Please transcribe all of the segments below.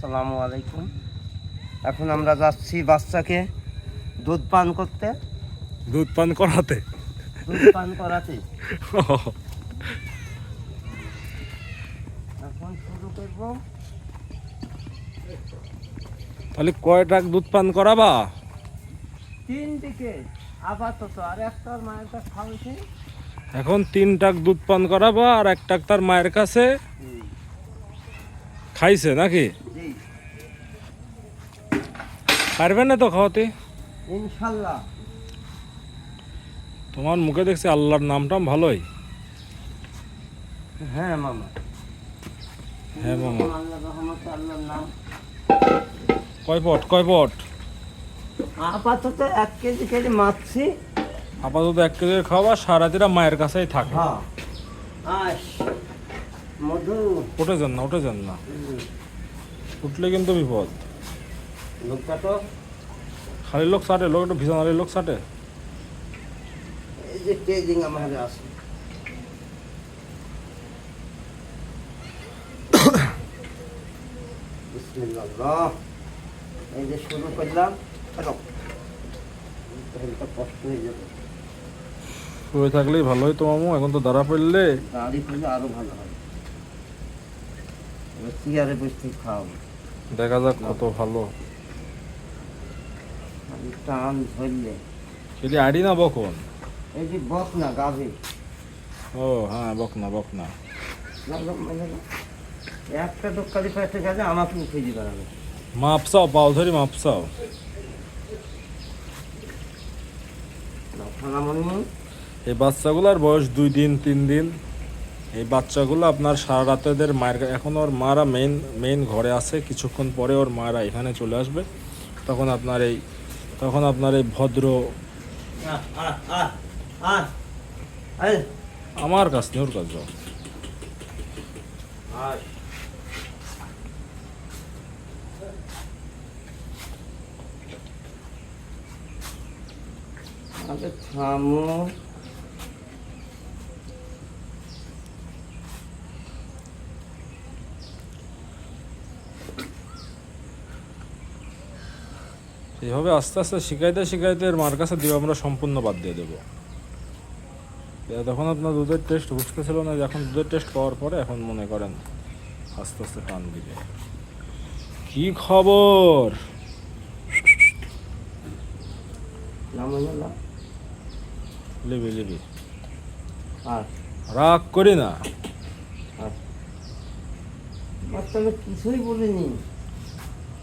আসসালামু আলাইকুম। এখন আমরা যাচ্ছি বাচ্চাকে দুধ পান করতে। দুধ পান করাতে। দুধ পান করাতে। এখন শুরু করব। তাহলে কয় ট্রাক দুধ পান করাবা? তিন দিকে। আপাতত আর একটা মায়ের কাছে খাওয়াইছে। এখন তিন টাক দুধ পান করাবা আর এক টাক তার মায়ের কাছে। খাইছে নাকি? পারবে না তো খাওয়াতে? ইনশাল্লাহ। তোমার মুখে দেখছি আল্লাহর নামটা ভালোই। হ্যাঁ মামা। হ্যাঁ মামা। আল্লাহর নাম। কয় পট কয় পট? আপাতত এক কেজি কেজি মারছি। আপাতত এক কেজি খাওয়া সারাদিরা মায়ের কাছেই থাকে। হ্যাঁ। মধু। উঠে যান না উঠে যান না। উঠলে কিন্তু বিপদ। লোকটা তো খালি লোক সাটে লোক একটু ভিজানারি লোক সাটে এই যে ট্রেজিং আমার আছে। বিসমিল্লাহ এই যে শুরু করলাম কষ্ট হয়ে যাবে। শুয়ে থাকলেই ভালো হইতো মামু এখন তো দাঁড়া পড়লে। দাঁড়িয়ে করলে আরও ভালো হয়। চেয়ারে খাওয়াবো। দেখা যাক কত ভালো। টান ধরলে। এটি আড়ি না বকন? যে বক না গাভী। ও হ্যাঁ বক না বক না মানে। একটা দোকানি পাশে গেলে আমাকে উঠে দিবে মাপসাও পাও ধরি মাপসাও এই বাচ্চাগুলোর বয়স দুই দিন তিন দিন। এই বাচ্চাগুলো আপনার সারা রাতে মায়ের এখন ওর মারা মেইন মেইন ঘরে আছে। কিছুক্ষণ পরে ওর মারা এখানে চলে আসবে। তখন আপনার এই তখন আপনার এই ভদ্র আমার কাছ নিয়ে ওর কাছ যাও। থামো। এইভাবে আস্তে আস্তে শিখাইতে শিখাইতে এর মার কাছে দিয়ে আমরা সম্পূর্ণ বাদ দিয়ে দেবো। তখন আপনার দুধের টেস্ট বুঝতেছিল না যে এখন দুধের টেস্ট পাওয়ার পরে এখন মনে করেন আস্তে আস্তে টান দিবে। কি খবর? না? লিবি লিবি। রাগ করি না। কিছুই বলিনি।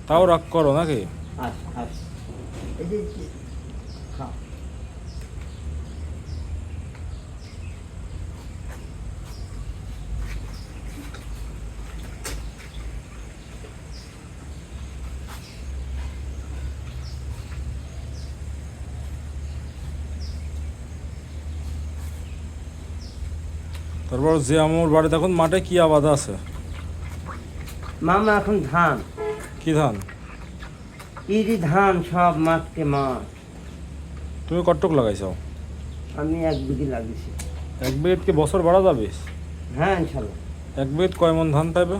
তাও রাগ করো নাকি? আস আস এই যে এই তারপর যে আমার বাড়িতে এখন মাঠে কি আবাদ আছে? মামা এখন ধান। কি ধান? ইরি ধান সব মাঠকে মাঠ তুমি কটক লাগাইছো? আমি এক বিঘি লাগিয়েছি। এক বিঘেত কি বছর বাড়া যাবে? হ্যাঁ ইনশাল্লাহ। এক বিঘেত কয় মন ধান পাইবে?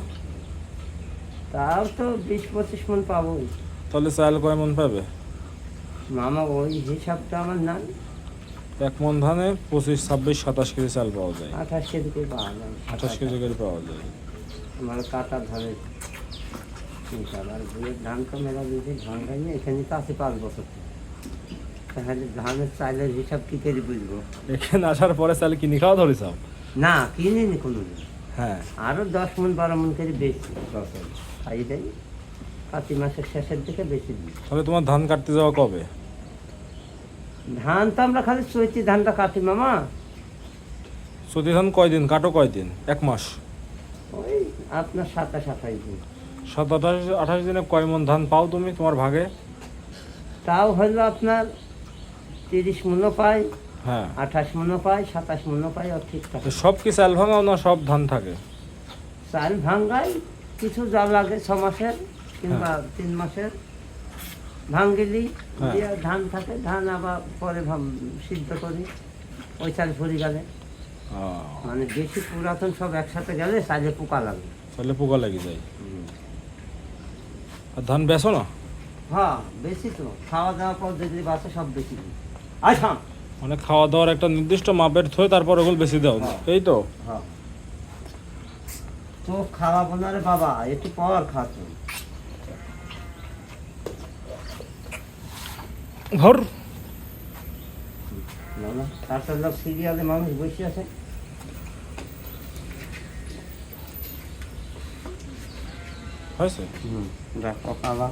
তাও তো বিশ পঁচিশ মন পাবো তাহলে চাল কয় মন পাবে মামা ওই হিসাবটা আমার নাই। এক মন ধানে পঁচিশ ছাব্বিশ সাতাশ কেজি চাল পাওয়া যায়। আঠাশ কেজি করে পাওয়া যায়। আঠাশ কেজি করে পাওয়া যায়। আমার কাটা ধানের হিসাব আর ভুয়ের ধান তো মেলা দিয়েছে ধান খাইনি এখানে তো আছে পাঁচ বছর। তাহলে ধানের চাইলের হিসাব কী করে বুঝব? এখানে আসার পরে চাল কিনে খাওয়া ধরেছ? না কিনিনি কোনো দিন হ্যাঁ। আরও দশ মন বারো মন করে বেশি বছর খাই দেয় কাতি মাসের শেষের দিকে বেশি দিই। তাহলে তোমার ধান কাটতে যাওয়া কবে? ধান তো আমরা খালি চৈতি ধানটা কাটি মামা। সতী ধান কয়দিন? কাটো কয়দিন? এক মাস? ওই আপনার সাতাশ আঠাশ দিন। সাত আঠাশ আঠাশ দিনে কয় মন ধান পাও তুমি তোমার ভাগে? তাও হলো আপনার তিরিশ মনও পাই হ্যাঁ। আঠাশ মনও পাই সাতাশ মনও পাই ঠিক থাকে। সব কি চাল ভাঙাও না সব ধান থাকে? চাল ভাঙ্গাই কিছু যা লাগে ছ মাসের কিংবা তিন মাসের। ভাঙ্গিলি হ্যাঁ। দিয়ে ধান থাকে ধান আবার পরে সিদ্ধ করি ওই চাল ভরি গেলে মানে বেশি পুরাতন সব একসাথে গেলে চালে পোকা লাগে। তাহলে পোকা লেগে যায়। ধান বেচো না? হ্যাঁ বেশি তো। খাওয়া দাওয়া পর যদি বাসে সব বেশি। আচ্ছা মানে খাওয়া দাওয়ার একটা নির্দিষ্ট মাপের থয়ে তারপর ওগুলো বেশি দাও। হ্যাঁ। এই তো? হ্যাঁ। তো খাওয়াবো না রে বাবা একটু পর খাচ্ছ। ঘর সিরিয়ালে মানুষ বসে আছে। হয়েছে? হুম খাওয়া